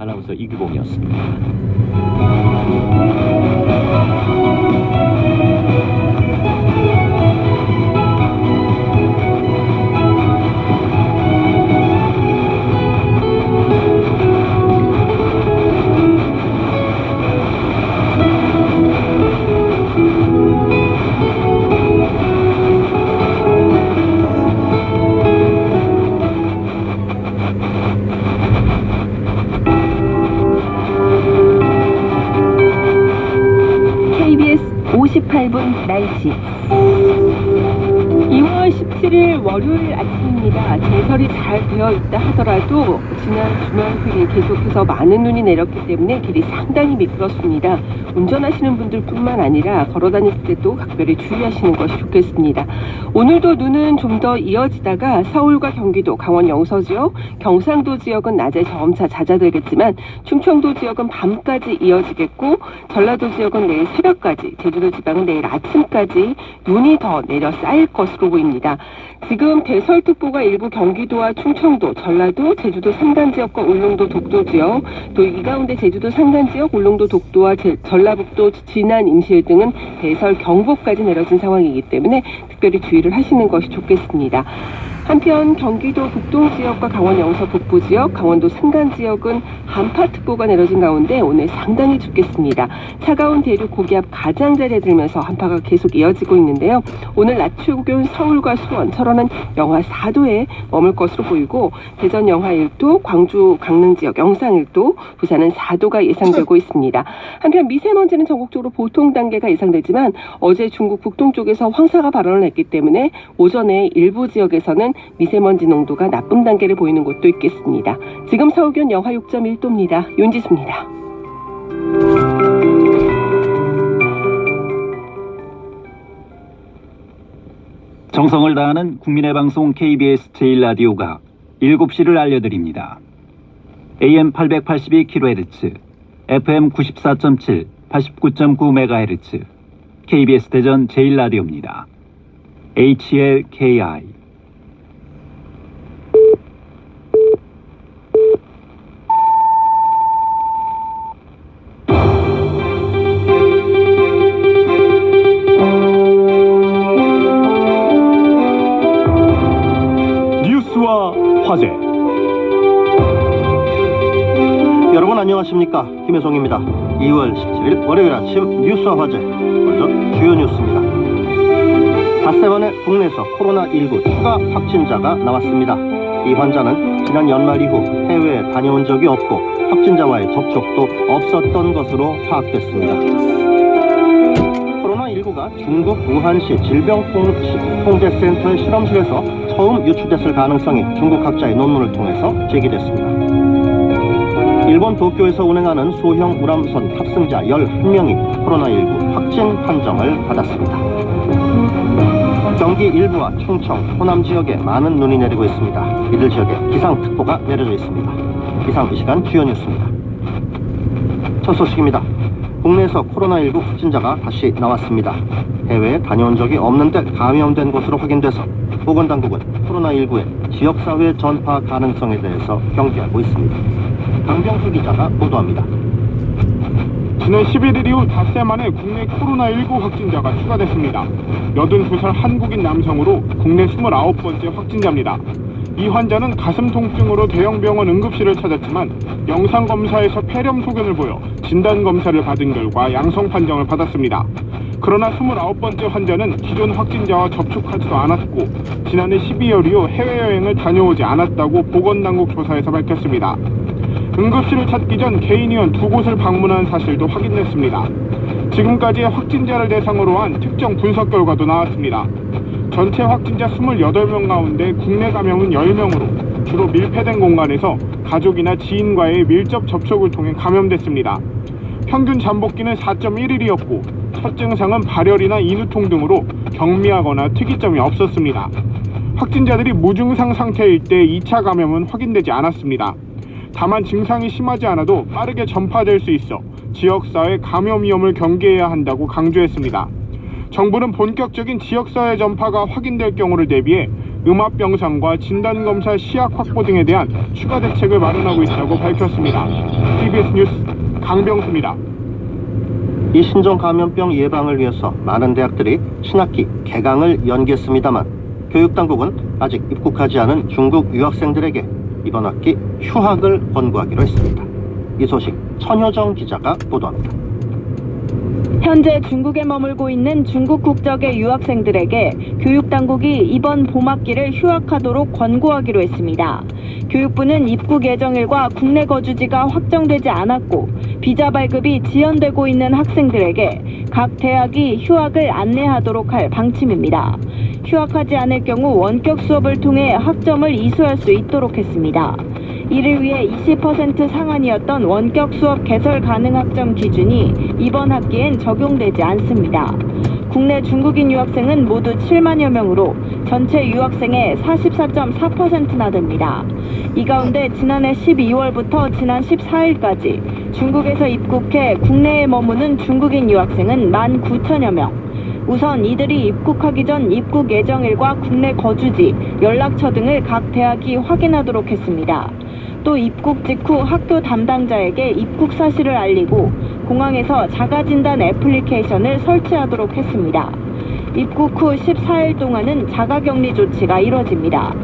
아나운서 이규봉이었습니다. 58분 날씨. 2월 17일 월요일 아침입니다. 제설이 잘 되어 있다 하더라도 지난 주말 후에 계속해서 많은 눈이 내렸기 때문에 길이 상당히 미끄럽습니다. 운전하시는 분들뿐만 아니라 걸어다닐 때도 각별히 주의하시는 것이 좋겠습니다. 오늘도 눈은 좀 더 이어지다가 서울과 경기도, 강원 영서 지역, 경상도 지역은 낮에 점차 잦아들겠지만 충청도 지역은 밤까지 이어지겠고 전라도 지역은 내일 새벽까지, 제주도 지방은 내일 아침까지 눈이 더 내려 쌓일 것으로 보입니다. 지금 대설특보가 일부 경기도와 충청도, 전라도, 제주도 산간 지역과 울릉도 독도 지역, 또 이 가운데 제주도 산간 지역, 울릉도 독도와 제- 전라북도, 진안, 임실 등은 대설 경보까지 내려진 상황이기 때문에 특별히 주의를 하시는 것이 좋겠습니다. 한편 경기도 북동 지역과 강원 영서 북부 지역, 강원도 산간 지역은 한파특보가 내려진 가운데 오늘 상당히 춥겠습니다. 차가운 대륙 고기압 가장자리에 들면서 한파가 계속 이어지고 있는데요. 오늘 낮 최고 기온 서울과 수원, 철원은 영하 4도에 머물 것으로 보이고 대전 영하 1도, 광주 강릉 지역 영상 1도, 부산은 4도가 예상되고 있습니다. 한편 미세먼지는 전국적으로 보통 단계가 예상되지만 어제 중국 북동 쪽에서 황사가 발언을 했기 때문에 오전에 일부 지역에서는 미세먼지 농도가 나쁨 단계를 보이는 곳도 있겠습니다. 지금 서울 기온 영하 6.1도입니다. 윤지수입니다. 정성을 다하는 국민의 방송 KBS 제1라디오가 7시를 알려드립니다. AM 882kHz, FM 94.7, 89.9MHz, KBS 대전 제1라디오입니다. HLKI 김혜성입니다. 2월 17일 월요일 아침 뉴스와 화제. 먼저 주요 뉴스입니다. 닷새 만에 국내에서 코로나19 추가 확진자가 나왔습니다. 이 환자는 지난 연말 이후 해외에 다녀온 적이 없고 확진자와의 접촉도 없었던 것으로 파악됐습니다. 코로나19가 중국 우한시 질병통제센터의 실험실에서 처음 유출됐을 가능성이 중국 학자의 논문을 통해서 제기됐습니다 일본 도쿄에서 운행하는 소형 우람선 탑승자 11명이 코로나19 확진 판정을 받았습니다. 경기 일부와 충청, 호남 지역에 많은 눈이 내리고 있습니다. 이들 지역에 기상특보가 내려져 있습니다. 이상 이 시간 주요 뉴스입니다. 첫 소식입니다. 국내에서 코로나19 확진자가 다시 나왔습니다. 해외에 다녀온 적이 없는데 감염된 것으로 확인돼서 보건당국은 코로나19의 지역사회 전파 가능성에 대해서 경계하고 있습니다. 강병수 기자가 보도합니다. 지난 11일 이후 닷새 만에 국내 코로나19 확진자가 추가됐습니다. 82살 한국인 남성으로 국내 29번째 확진자입니다. 이 환자는 가슴 통증으로 대형병원 응급실을 찾았지만 영상 검사에서 폐렴 소견을 보여 진단 검사를 받은 결과 양성 판정을 받았습니다. 그러나 29번째 환자는 기존 확진자와 접촉하지도 않았고 지난해 12월 이후 해외여행을 다녀오지 않았다고 보건당국 조사에서 밝혔습니다. 응급실을 찾기 전 개인의원 두 곳을 방문한 사실도 확인됐습니다. 지금까지의 확진자를 대상으로 한 특정 분석 결과도 나왔습니다. 전체 확진자 28명 가운데 국내 감염은 10명으로 주로 밀폐된 공간에서 가족이나 지인과의 밀접 접촉을 통해 감염됐습니다. 평균 잠복기는 4.1일이었고 첫 증상은 발열이나 인후통 등으로 경미하거나 특이점이 없었습니다. 확진자들이 무증상 상태일 때 2차 감염은 확인되지 않았습니다. 다만 증상이 심하지 않아도 빠르게 전파될 수 있어 지역사회 감염 위험을 경계해야 한다고 강조했습니다. 정부는 본격적인 지역사회 전파가 확인될 경우를 대비해 음압병상과 진단검사 시약 확보 등에 대한 추가 대책을 마련하고 있다고 밝혔습니다. TBS 뉴스 강병수입니다. 이 신종 감염병 예방을 위해서 많은 대학들이 신학기 개강을 연기했습니다만 교육당국은 아직 입국하지 않은 중국 유학생들에게 이번 학기 휴학을 권고하기로 했습니다. 이 소식 천효정 기자가 보도합니다. 현재 중국에 머물고 있는 중국 국적의 유학생들에게 교육당국이 이번 봄학기를 휴학하도록 권고하기로 했습니다. 교육부는 입국 예정일과 국내 거주지가 확정되지 않았고 비자 발급이 지연되고 있는 학생들에게 각 대학이 휴학을 안내하도록 할 방침입니다. 휴학하지 않을 경우 원격 수업을 통해 학점을 이수할 수 있도록 했습니다. 이를 위해 20% 상한이었던 원격 수업 개설 가능 학점 기준이 이번 학기엔 적용되지 않습니다. 국내 중국인 유학생은 모두 7만여 명으로 전체 유학생의 44.4%나 됩니다. 이 가운데 지난해 12월부터 지난 14일까지 중국에서 입국해 국내에 머무는 중국인 유학생은 1만 9천여 명. 우선 이들이 입국하기 전 입국 예정일과 국내 거주지, 연락처 등을 각 대학이 확인하도록 했습니다. 또 입국 직후 학교 담당자에게 입국 사실을 알리고 공항에서 자가진단 애플리케이션을 설치하도록 했습니다. 입국 후 14일 동안은 자가격리 조치가 이뤄집니다.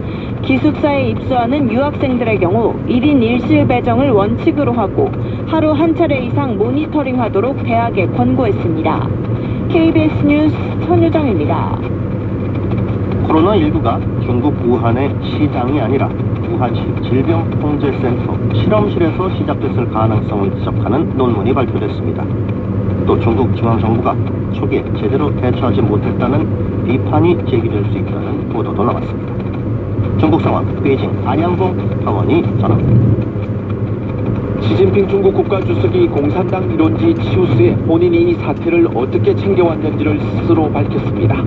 기숙사에 입소하는 유학생들의 경우 1인 1실 배정을 원칙으로 하고 하루 한 차례 이상 모니터링하도록 대학에 권고했습니다. KBS 뉴스 천유정입니다. 코로나19가 중국 우한의 시장이 아니라 우한시 질병통제센터 실험실에서 시작됐을 가능성을 지적하는 논문이 발표됐습니다. 또 중국 중앙정부가 초기에 제대로 대처하지 못했다는 비판이 제기될 수 있다는 보도도 나왔습니다. 중국 상황 베이징 안양봉 타원이 전합니다. 시진핑 중국 국가주석이 공산당 이론지 치우스에 본인이 이 사태를 어떻게 챙겨왔는지를 스스로 밝혔습니다.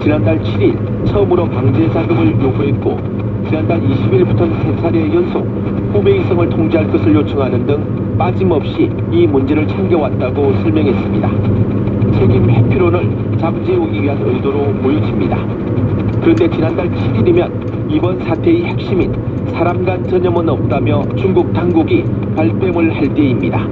지난달 7일 처음으로 방제 자금을 요구했고 지난달 20일부터는 세 차례 연속 후베이성을 통제할 것을 요청하는 등 빠짐없이 이 문제를 챙겨왔다고 설명했습니다. 책임 회피론을 잠재우기 위한 의도로 보여집니다. 그런데 지난달 7일이면 이번 사태의 핵심인 사람 간 전염은 없다며 중국 당국이 발뺌을 할 때입니다.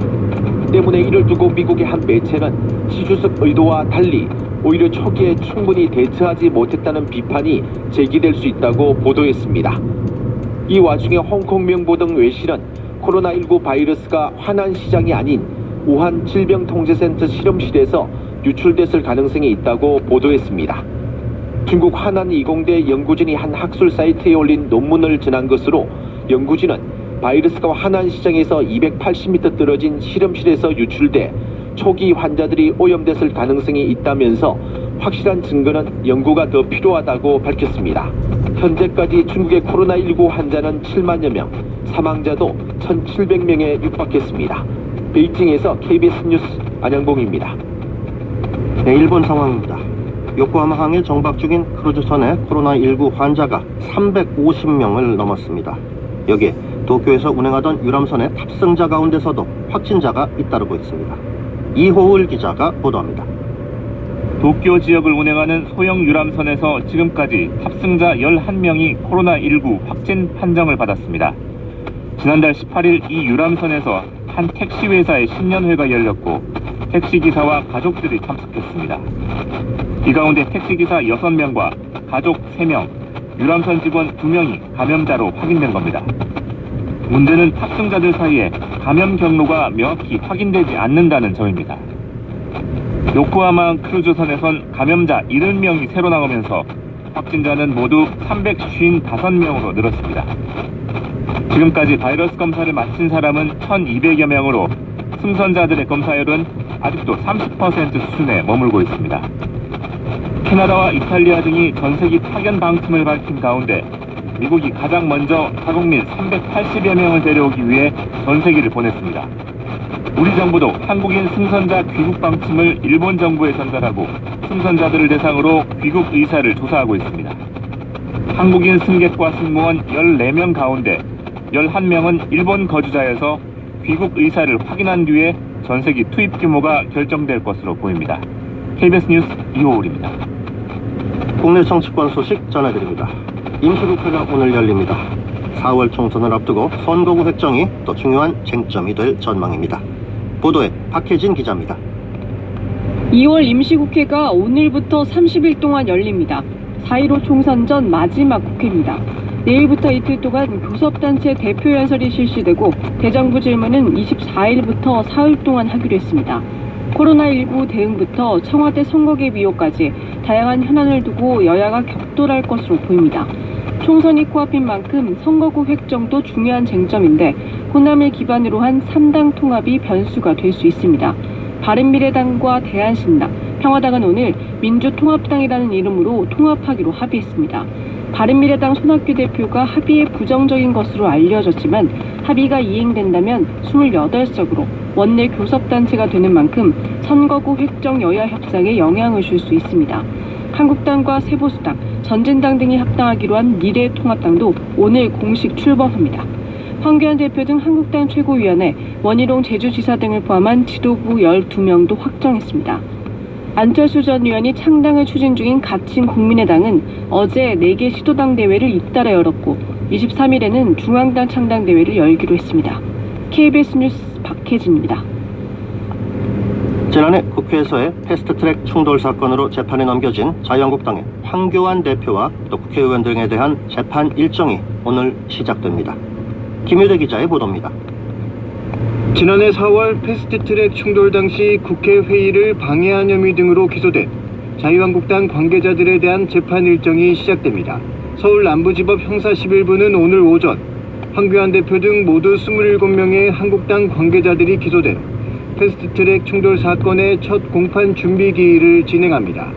때문에 이를 두고 미국의 한 매체는 시주석 의도와 달리 오히려 초기에 충분히 대처하지 못했다는 비판이 제기될 수 있다고 보도했습니다. 이 와중에 홍콩 명보 등 외신은 코로나19 바이러스가 화난 시장이 아닌 우한 질병통제센터 실험실에서 유출됐을 가능성이 있다고 보도했습니다. 중국 하난 이공대 연구진이 한 학술 사이트에 올린 논문을 전한 것으로 연구진은 바이러스가 하난 시장에서 280m 떨어진 실험실에서 유출돼 초기 환자들이 오염됐을 가능성이 있다면서 확실한 증거는 연구가 더 필요하다고 밝혔습니다. 현재까지 중국의 코로나19 환자는 7만여 명, 사망자도 1,700명에 육박했습니다. 베이징에서 KBS 뉴스 안양봉입니다. 네, 일본 상황입니다. 요코하마 항에 정박 중인 크루즈선에 코로나19 환자가 350명을 넘었습니다. 여기에 도쿄에서 운행하던 유람선의 탑승자 가운데서도 확진자가 잇따르고 있습니다. 이호울 기자가 보도합니다. 도쿄 지역을 운행하는 소형 유람선에서 지금까지 탑승자 11명이 코로나19 확진 판정을 받았습니다. 지난달 18일 이 유람선에서 한 택시 회사의 신년회가 열렸고 택시기사와 가족들이 참석했습니다. 이 가운데 택시기사 6명과 가족 3명, 유람선 직원 2명이 감염자로 확인된 겁니다. 문제는 탑승자들 사이에 감염 경로가 명확히 확인되지 않는다는 점입니다. 요코하마 크루즈선에선 감염자 70명이 새로 나오면서 확진자는 모두 355명으로 늘었습니다. 지금까지 바이러스 검사를 마친 사람은 1,200여 명으로 승선자들의 검사율은 아직도 30% 수준에 머물고 있습니다. 캐나다와 이탈리아 등이 전 세계 파견 방침을 밝힌 가운데 미국이 가장 먼저 자국민 380여 명을 데려오기 위해 전 세계를 보냈습니다. 우리 정부도 한국인 승선자 귀국 방침을 일본 정부에 전달하고 승선자들을 대상으로 귀국 의사를 조사하고 있습니다. 한국인 승객과 승무원 14명 가운데 11명은 일본 거주자여서 귀국 의사를 확인한 뒤에 전세기 투입 규모가 결정될 것으로 보입니다. KBS 뉴스 이호울입니다. 국내 정치권 소식 전해드립니다. 임시국회가 오늘 열립니다. 4월 총선을 앞두고 선거구 획정이 또 중요한 쟁점이 될 전망입니다. 보도에 박혜진 기자입니다. 2월 임시국회가 오늘부터 30일 동안 열립니다. 4.15 총선 전 마지막 국회입니다. 내일부터 이틀 동안 교섭단체 대표 연설이 실시되고 대정부 질문은 24일부터 사흘 동안 하기로 했습니다. 코로나19 대응부터 청와대 선거개 비호까지 다양한 현안을 두고 여야가 격돌할 것으로 보입니다. 총선이 코앞인 만큼 선거구 획정도 중요한 쟁점인데 호남을 기반으로 한 3당 통합이 변수가 될 수 있습니다. 바른미래당과 대한신당, 평화당은 오늘 민주통합당이라는 이름으로 통합하기로 합의했습니다. 바른미래당 손학규 대표가 합의에 부정적인 것으로 알려졌지만 합의가 이행된다면 28석으로 원내 교섭단체가 되는 만큼 선거구 획정 여야 협상에 영향을 줄 수 있습니다. 한국당과 세보수당, 전진당 등이 합당하기로 한 미래통합당도 오늘 공식 출범합니다. 황교안 대표 등 한국당 최고위원회, 원희룡 제주지사 등을 포함한 지도부 12명도 확정했습니다. 안철수 전 의원이 창당을 추진 중인 갇힌 국민의당은 어제 4개 시도당 대회를 잇따라 열었고 23일에는 중앙당 창당 대회를 열기로 했습니다. KBS 뉴스 박혜진입니다. 지난해 국회에서의 패스트트랙 충돌 사건으로 재판에 넘겨진 자유한국당의 황교안 대표와 또 국회의원 등에 대한 재판 일정이 오늘 시작됩니다. 김유대 기자의 보도입니다. 지난해 4월 패스트트랙 충돌 당시 국회 회의를 방해한 혐의 등으로 기소된 자유한국당 관계자들에 대한 재판 일정이 시작됩니다. 서울 남부지법 형사 11부는 오늘 오전 황교안 대표 등 모두 27명의 한국당 관계자들이 기소된 패스트트랙 충돌 사건의 첫 공판 준비 기일을 진행합니다.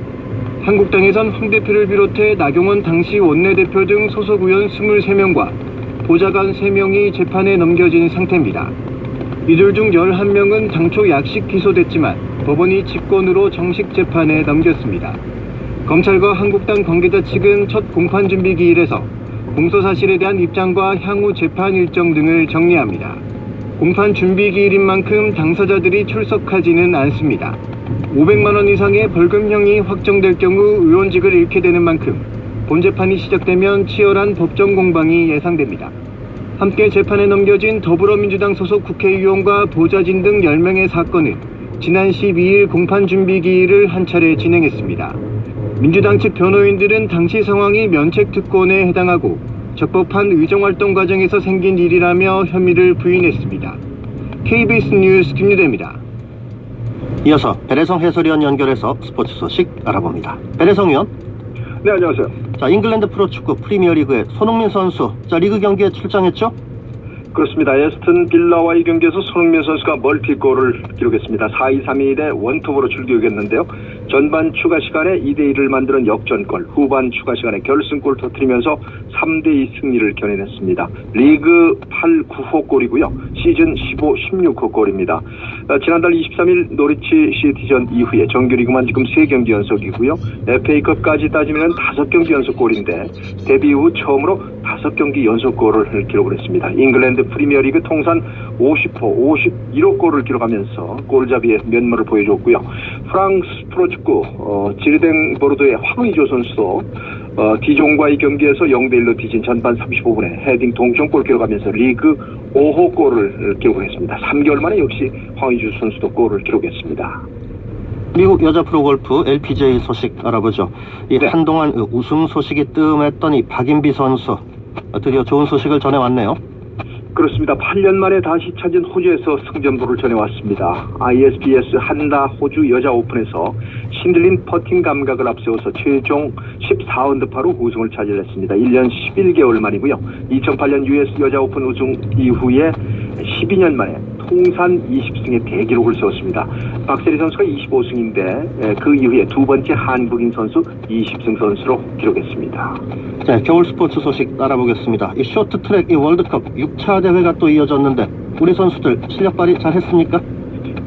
한국당에선 황 대표를 비롯해 나경원 당시 원내대표 등 소속 의원 23명과 보좌관 3명이 재판에 넘겨진 상태입니다. 이들 중 11명은 당초 약식 기소됐지만 법원이 직권으로 정식 재판에 넘겼습니다. 검찰과 한국당 관계자 측은 첫 공판 준비 기일에서 공소 사실에 대한 입장과 향후 재판 일정 등을 정리합니다. 공판 준비 기일인 만큼 당사자들이 출석하지는 않습니다. 500만 원 이상의 벌금형이 확정될 경우 의원직을 잃게 되는 만큼 본 재판이 시작되면 치열한 법정 공방이 예상됩니다. 함께 재판에 넘겨진 더불어민주당 소속 국회의원과 보좌진 등 10명의 사건은 지난 12일 공판 준비 기일을 한 차례 진행했습니다. 민주당 측 변호인들은 당시 상황이 면책 특권에 해당하고 적법한 의정활동 과정에서 생긴 일이라며 혐의를 부인했습니다. KBS 뉴스 김유대입니다. 이어서 배래성 해설위원 연결해서 스포츠 소식 알아봅니다. 배래성 위원. 네, 안녕하세요. 자, 잉글랜드 프로축구 프리미어리그의 손흥민 선수 자 리그 경기에 출장했죠? 그렇습니다. 에스턴 빌라와의 경기에서 손흥민 선수가 멀티골을 기록했습니다. 4-2-3-1의 원톱으로 출격했는데요. 전반 추가 시간에 2대1을 만드는 역전골, 후반 추가 시간에 결승골 터뜨리면서 3대2 승리를 견해냈습니다. 리그 8, 9호 골이고요. 시즌 15, 16호 골입니다. 어, 지난달 23일 노리치 시티전 이후에 정규리그만 지금 3경기 연속이고요. FA컵까지 따지면 5경기 연속 골인데 데뷔 후 처음으로 5경기 연속 골을 기록을 했습니다. 잉글랜드 프리미어리그 통산 50호, 51호 골을 기록하면서 골잡이의 면모를 보여줬고요. 프랑스 프로축구 어, 지르댕 보르도의 황의조 선수도 어, 디종과의 경기에서 0대1로 뒤진 전반 35분에 헤딩 동점골 기록하면서 리그 5호 골을 기록했습니다. 3개월 만에 역시 황의조 선수도 골을 기록했습니다. 미국 여자 프로골프 LPGA 소식 알아보죠. 이 네. 한동안 그 우승 소식이 뜸했던 이 박인비 선수 어, 드디어 좋은 소식을 전해왔네요. 그렇습니다. 8년 만에 다시 찾은 호주에서 승전보를 전해왔습니다. ISPS 한다 호주 여자 오픈에서 신들린 퍼팅 감각을 앞세워서 최종 14언더파로 우승을 차지했습니다. 1년 11개월 만이고요. 2008년 US 여자 오픈 우승 이후에 12년 만에 통산 20승의 대기록을 세웠습니다. 박세리 선수가 25승인데 그 이후에 두 번째 한국인 선수 20승 선수로 기록했습니다. 자, 겨울 스포츠 소식 알아보겠습니다. 이 쇼트트랙 이 월드컵 6차 대회가 또 이어졌는데 우리 선수들 실력 발휘 잘했습니까?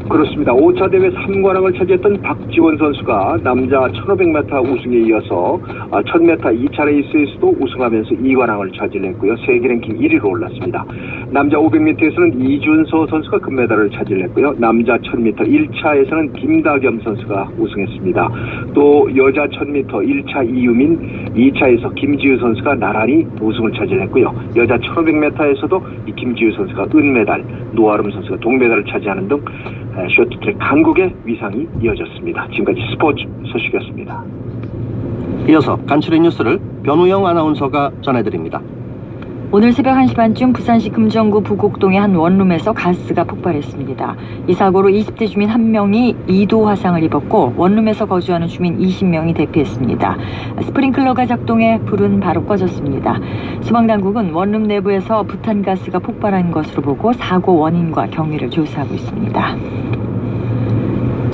그렇습니다. 5차 대회 3관왕을 차지했던 박지원 선수가 남자 1500m 우승에 이어서 1000m 2차 레이스에서도 우승하면서 2관왕을 차지했고요. 세계 랭킹 1위로 올랐습니다. 남자 500m에서는 이준서 선수가 금메달을 차지했고요. 남자 1000m 1차에서는 김다겸 선수가 우승했습니다. 또 여자 1000m 1차 이유민, 2차에서 김지우 선수가 나란히 우승을 차지했고요. 여자 1500m에서도 이 김지우 선수가 은메달, 노아름 선수가 동메달을 차지하는 등 에, 쇼트트랙 한국의 위상이 이어졌습니다. 지금까지 스포츠 소식이었습니다. 이어서 간추린 뉴스를 변우영 아나운서가 전해드립니다. 오늘 새벽 1시 반쯤 부산시 금정구 부곡동의 한 원룸에서 가스가 폭발했습니다. 이 사고로 20대 주민 1명이 2도 화상을 입었고 원룸에서 거주하는 주민 20명이 대피했습니다. 스프링클러가 작동해 불은 바로 꺼졌습니다. 소방당국은 원룸 내부에서 부탄가스가 폭발한 것으로 보고 사고 원인과 경위를 조사하고 있습니다.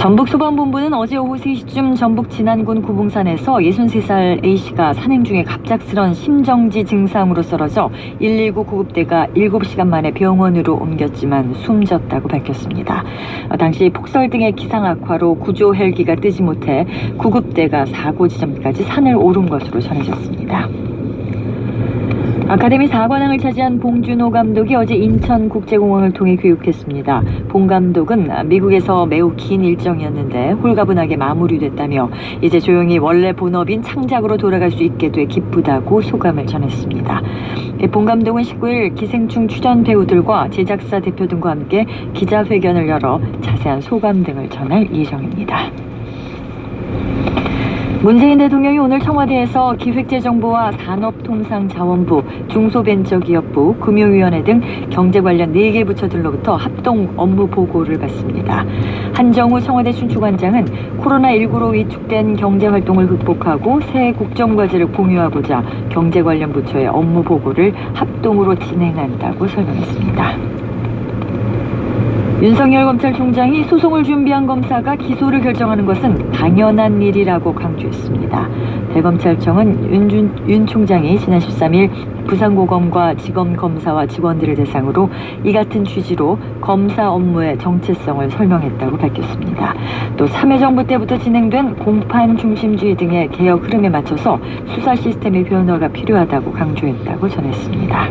전북소방본부는 어제 오후 3시쯤 전북 진안군 구봉산에서 63살 A씨가 산행 중에 갑작스런 심정지 증상으로 쓰러져 119 구급대가 7시간 만에 병원으로 옮겼지만 숨졌다고 밝혔습니다. 어, 당시 폭설 등의 기상 악화로 구조 헬기가 뜨지 못해 구급대가 사고 지점까지 산을 오른 것으로 전해졌습니다. 아카데미 4관왕을 차지한 봉준호 감독이 어제 인천국제공항을 통해 귀국했습니다. 봉 감독은 미국에서 매우 긴 일정이었는데 홀가분하게 마무리됐다며 이제 조용히 원래 본업인 창작으로 돌아갈 수 있게 돼 기쁘다고 소감을 전했습니다. 봉 감독은 19일 기생충 출연 배우들과 제작사 대표 등과 함께 기자회견을 열어 자세한 소감 등을 전할 예정입니다. 문재인 대통령이 오늘 청와대에서 기획재정부와 산업통상자원부, 중소벤처기업부, 금융위원회 등 경제 관련 4개 부처들로부터 합동 업무 보고를 받습니다. 한정우 청와대 춘추관장은 코로나19로 위축된 경제활동을 극복하고 새 국정과제를 공유하고자 경제 관련 부처의 업무 보고를 합동으로 진행한다고 설명했습니다. 윤석열 검찰총장이 소송을 준비한 검사가 기소를 결정하는 것은 당연한 일이라고 강조했습니다. 대검찰청은 윤, 준- 윤 총장이 지난 13일 부산고검과 지검검사와 직원들을 대상으로 이 같은 취지로 검사 업무의 정체성을 설명했다고 밝혔습니다. 또 참여정부 때부터 진행된 공판 중심주의 등의 개혁 흐름에 맞춰서 수사 시스템의 변화가 필요하다고 강조했다고 전했습니다.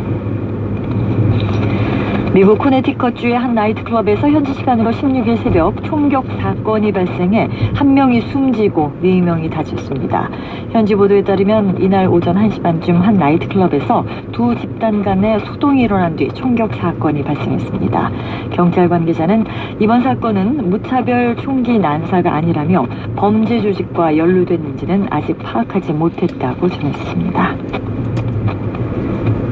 미국 코네티컷주의 한 나이트클럽에서 현지 시간으로 16일 새벽 총격 사건이 발생해 한 명이 숨지고 네 명이 다쳤습니다. 현지 보도에 따르면 이날 오전 1시 반쯤 한 나이트클럽에서 두 집단 간의 소동이 일어난 뒤 총격 사건이 발생했습니다. 경찰 관계자는 이번 사건은 무차별 총기 난사가 아니라며 범죄 조직과 연루됐는지는 아직 파악하지 못했다고 전했습니다.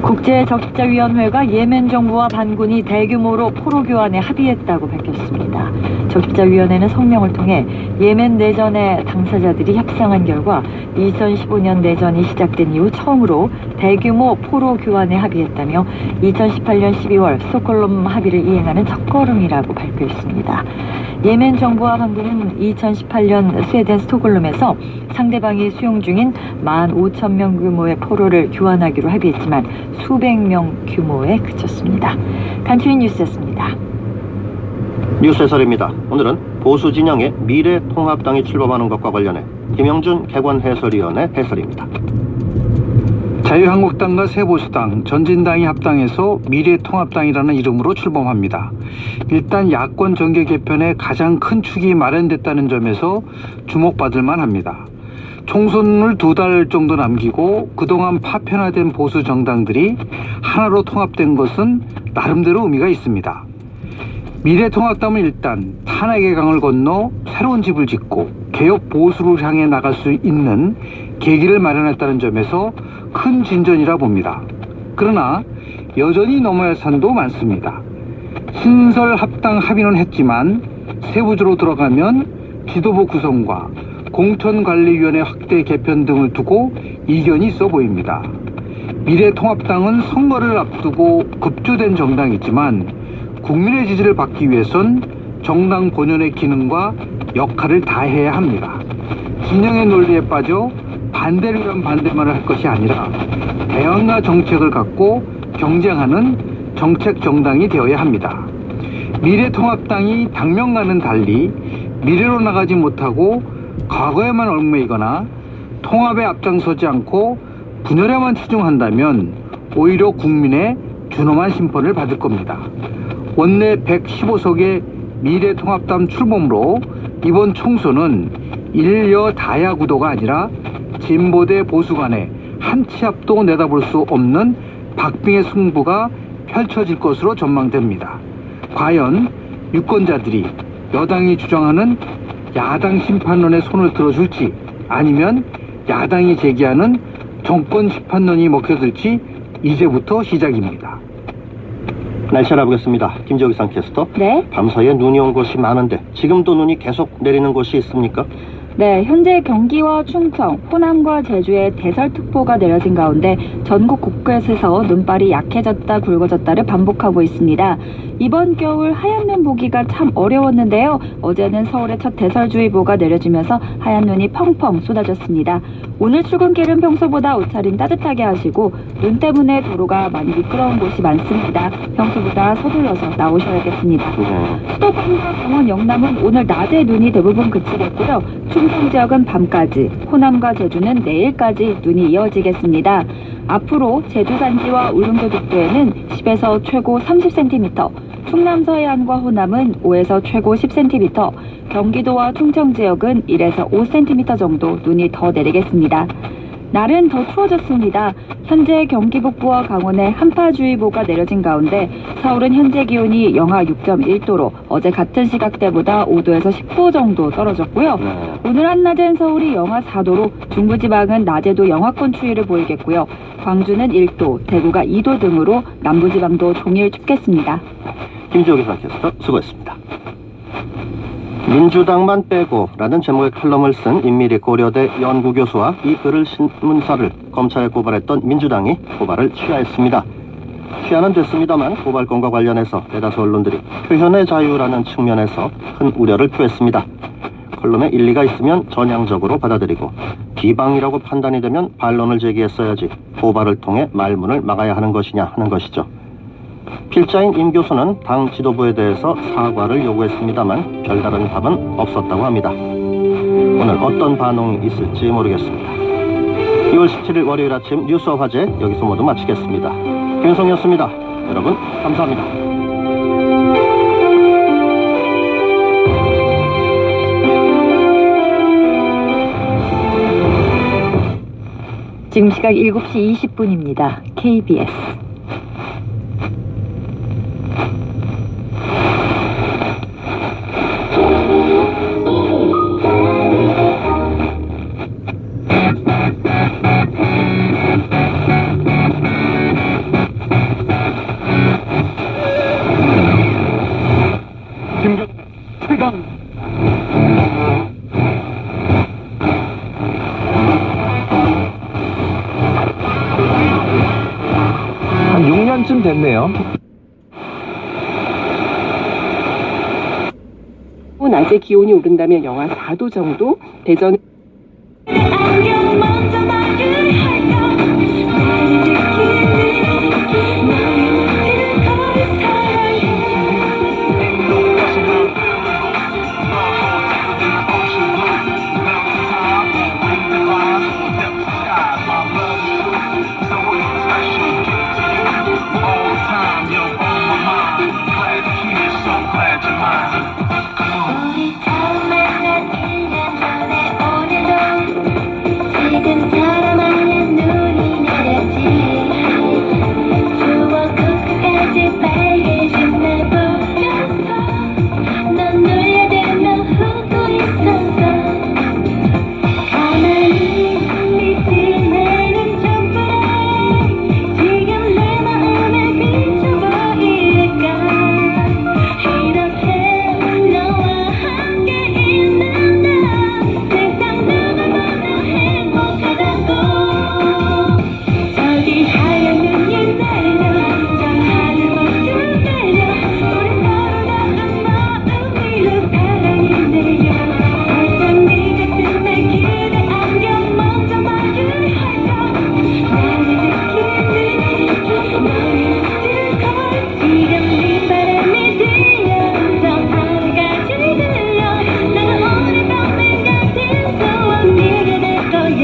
국제적십자위원회가 예멘 정부와 반군이 대규모로 포로 교환에 합의했다고 밝혔습니다. 적십자위원회는 성명을 통해 예멘 내전의 당사자들이 협상한 결과 2015년 내전이 시작된 이후 처음으로 대규모 포로 교환에 합의했다며 2018년 12월 스톡홀름 합의를 이행하는 첫걸음이라고 발표했습니다. 예멘 정부와 반군은 2018년 스웨덴 스톡홀름에서 상대방이 수용 중인 15,000명 규모의 포로를 교환하기로 합의했지만 수백 명 규모에 그쳤습니다. 간추린 뉴스였습니다. 뉴스 해설입니다. 오늘은 보수 진영의 미래통합당이 출범하는 것과 관련해 김영준 개관 해설위원의 해설입니다. 자유한국당과 새보수당, 전진당이 합당해서 미래통합당이라는 이름으로 출범합니다. 일단 야권 정계 개편에 가장 큰 축이 마련됐다는 점에서 주목받을 만합니다. 총선을 두 달 정도 남기고 그동안 파편화된 보수 정당들이 하나로 통합된 것은 나름대로 의미가 있습니다. 미래통합당은 일단 탄핵의 강을 건너 새로운 집을 짓고 개혁 보수를 향해 나갈 수 있는 계기를 마련했다는 점에서 큰 진전이라 봅니다. 그러나 여전히 넘어야 할 산도 많습니다. 신설 합당 합의는 했지만 세부적으로 들어가면 지도부 구성과 공천관리위원회 확대 개편 등을 두고 이견이 있어 보입니다. 미래통합당은 선거를 앞두고 급조된 정당이지만 국민의 지지를 받기 위해선 정당 본연의 기능과 역할을 다해야 합니다. 진영의 논리에 빠져 반대를 위한 반대만을 할 것이 아니라 대안과 정책을 갖고 경쟁하는 정책 정당이 되어야 합니다. 미래통합당이 당명과는 달리 미래로 나가지 못하고 과거에만 얽매이거나 통합에 앞장서지 않고 분열에만 치중한다면 오히려 국민의 준엄한 심판을 받을 겁니다. 원내 115석의 미래통합당 출범으로 이번 총선은 일여 다야 구도가 아니라 진보 대 보수 간의 한 치 앞도 내다볼 수 없는 박빙의 승부가 펼쳐질 것으로 전망됩니다. 과연 유권자들이 여당이 주장하는 야당 심판론에 손을 들어줄지 아니면 야당이 제기하는 정권 심판론이 먹혀들지 이제부터 시작입니다. 날씨 알아보겠습니다. 김재기상 캐스터. 네. 밤사이에 눈이 온 곳이 많은데 지금도 눈이 계속 내리는 곳이 있습니까? 네, 현재 경기와 충청, 호남과 제주에 대설특보가 내려진 가운데 전국 곳곳에서 눈발이 약해졌다 굵어졌다를 반복하고 있습니다. 이번 겨울 하얀 눈 보기가 참 어려웠는데요. 어제는 서울에 첫 대설주의보가 내려지면서 하얀 눈이 펑펑 쏟아졌습니다. 오늘 출근길은 평소보다 옷차림 따뜻하게 하시고 눈 때문에 도로가 많이 미끄러운 곳이 많습니다. 평소보다 서둘러서 나오셔야겠습니다. 네. 수도권과 강원 영남은 오늘 낮에 눈이 대부분 그치겠고요. 지역은 밤까지, 호남과 제주는 내일까지 눈이 이어지겠습니다. 앞으로 제주 산지와 울릉도 독도에는 10에서 최고 30cm, 충남 서해안과 호남은 5에서 최고 10cm, 경기도와 충청 지역은 1에서 5cm 정도 눈이 더 내리겠습니다. 날은 더 추워졌습니다. 현재 경기 북부와 강원에 한파주의보가 내려진 가운데 서울은 현재 기온이 영하 6.1도로 어제 같은 시각대보다 5도에서 10도 정도 떨어졌고요. 네. 오늘 한낮엔 서울이 영하 4도로 중부지방은 낮에도 영하권 추위를 보이겠고요. 광주는 1도, 대구가 2도 등으로 남부지방도 종일 춥겠습니다. 김재기상 캐스터 수고했습니다. 민주당만 빼고라는 제목의 칼럼을 쓴 임미리 고려대 연구교수와 이 글을 신문사를 검찰에 고발했던 민주당이 고발을 취하했습니다. 취하는 됐습니다만 고발건과 관련해서 대다수 언론들이 표현의 자유라는 측면에서 큰 우려를 표했습니다. 컬럼에 일리가 있으면 전향적으로 받아들이고 비방이라고 판단이 되면 반론을 제기했어야지 고발을 통해 말문을 막아야 하는 것이냐 하는 것이죠. 필자인 임 교수는 당 지도부에 대해서 사과를 요구했습니다만 별다른 답은 없었다고 합니다. 오늘 어떤 반응이 있을지 모르겠습니다. 2월 17일 월요일 아침 뉴스와 화제 여기서 모두 마치겠습니다. 김성이었습니다. 여러분 감사합니다. 지금 시각 7시 20분입니다. KBS. 6년쯤 됐네요. 낮에 기온이 오른다면 영하 4도 정도, 대전 my mind. Glad